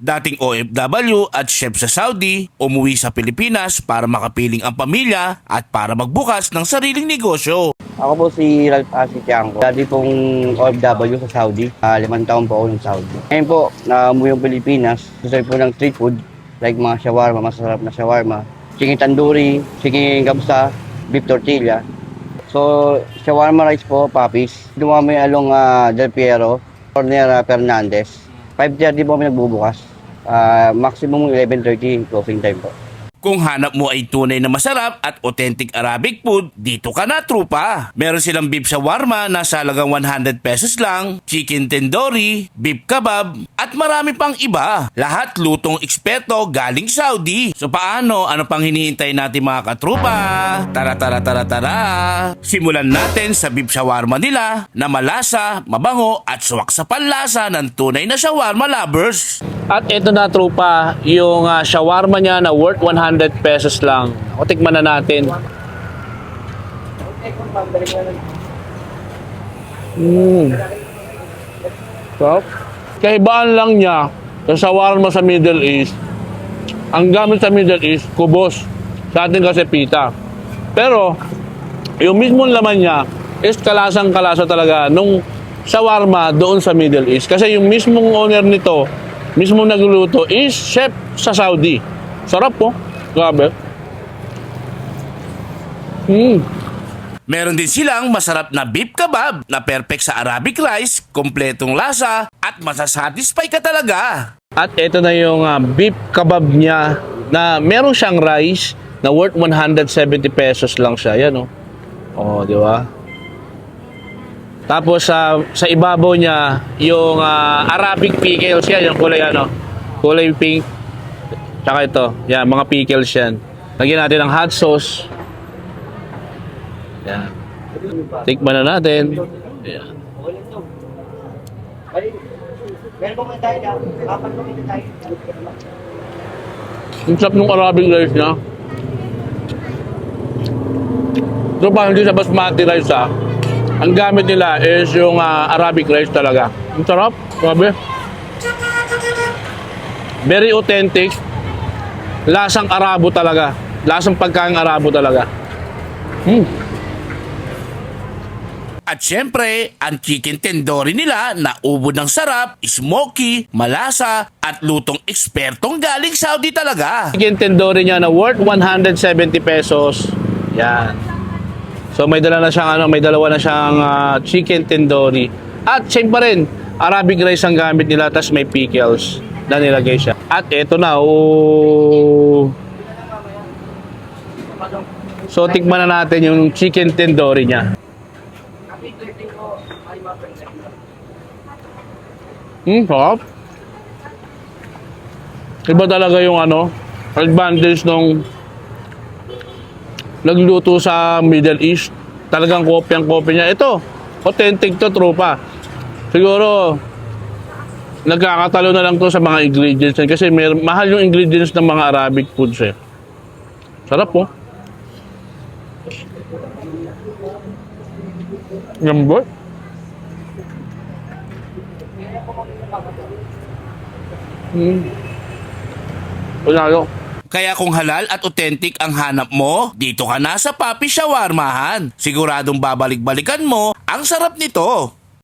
Dating OFW at chef sa Saudi, umuwi sa Pilipinas para makapiling ang pamilya at para magbukas ng sariling negosyo. Ako po si Ralph Asi Tiangco. Dati pong OFW sa Saudi. Ah, limang taon po ako ng Saudi. Ngayon po, na umuwi yung Pilipinas. Gusto po ng street food. Like mga shawarma, masarap na shawarma. Chicken tandoori, chicken gamsa, beef tortilla. So, shawarma rice po, papis. Dumami along ah, Del Piero, Cornera Fernandez. 5.30 po kami nagbubukas. Ah, maximum 11.30 closing time po. Kung hanap mo ay tunay na masarap at authentic Arabic food, dito ka na trupa. Meron silang beef shawarma na sa halagang 100 pesos lang, chicken tandoori, beef kebab, at marami pang iba. Lahat lutong eksperto galing Saudi. So paano? Ano pang hinihintay natin mga katrupa? Tara tara tara tara. Simulan natin sa beef shawarma nila na malasa, mabango at suwak sa panlasa ng tunay na shawarma lovers. At ito na tropa, yung ah, shawarma niya na worth 100 pesos lang. O tikman na natin. Mm. Sarap. Kaibaan lang niya sa shawarma sa Middle East. Ang gamit sa Middle East, kubos. Sa atin kasi pita. Pero, yung mismong laman niya is kalasang kalasa talaga nung shawarma doon sa Middle East. Kasi yung mismong owner nito, mismong nagluluto is chef sa Saudi. Sarap po. Grabe. Hmm. Meron din silang masarap na beef kebab na perfect sa Arabic rice, kompletong lasa at masasatisfy ka talaga. At ito na yung ah, beef kebab niya na meron siyang rice na worth 170 pesos lang siya. Yan oh. Oh, di ba? Tapos sa sa ibabaw niya yung ah, Arabic pickles yan, yung kulay ano, kulay pink. Tsaka ito, yan, mga pickles yan. Lagyan natin ng hot sauce. Yan. Tikman na natin. Yan. Ang sarap ng Arabic rice niya. So pa hindi sa basmati rice ha. Ang gamit nila is yung ah, Arabic rice talaga. Ang sarap. Grabe. Very authentic. Lasang Arabo talaga. Lasang pagkain Arabo talaga. Hmm. At syempre, ang chicken tandoori nila na ubod ng sarap, smoky, malasa at lutong ekspertong galing Saudi talaga. Chicken tandoori niya na worth 170 pesos. Yan. So may dala na siyang ano, may dalawa na siyang ah, chicken tandoori. At same pa rin, Arabic rice ang gamit nila tas may pickles na nilagay siya. At eto na, oh. So tikman na natin yung chicken tandoori niya. Hmm, sarap. Iba talaga yung ano, advantage nung nagluto sa Middle East. Talagang kopyang kopya niya. Ito, authentic to, tropa. Siguro, nagkakatalo na lang to sa mga ingredients yan kasi may, mahal yung ingredients ng mga Arabic foods eh. Sarap po. Lambot. Hmm. Panalo. Kaya kung halal at authentic ang hanap mo, dito ka na sa Papi Shawarmahan. Siguradong babalik-balikan mo ang sarap nito.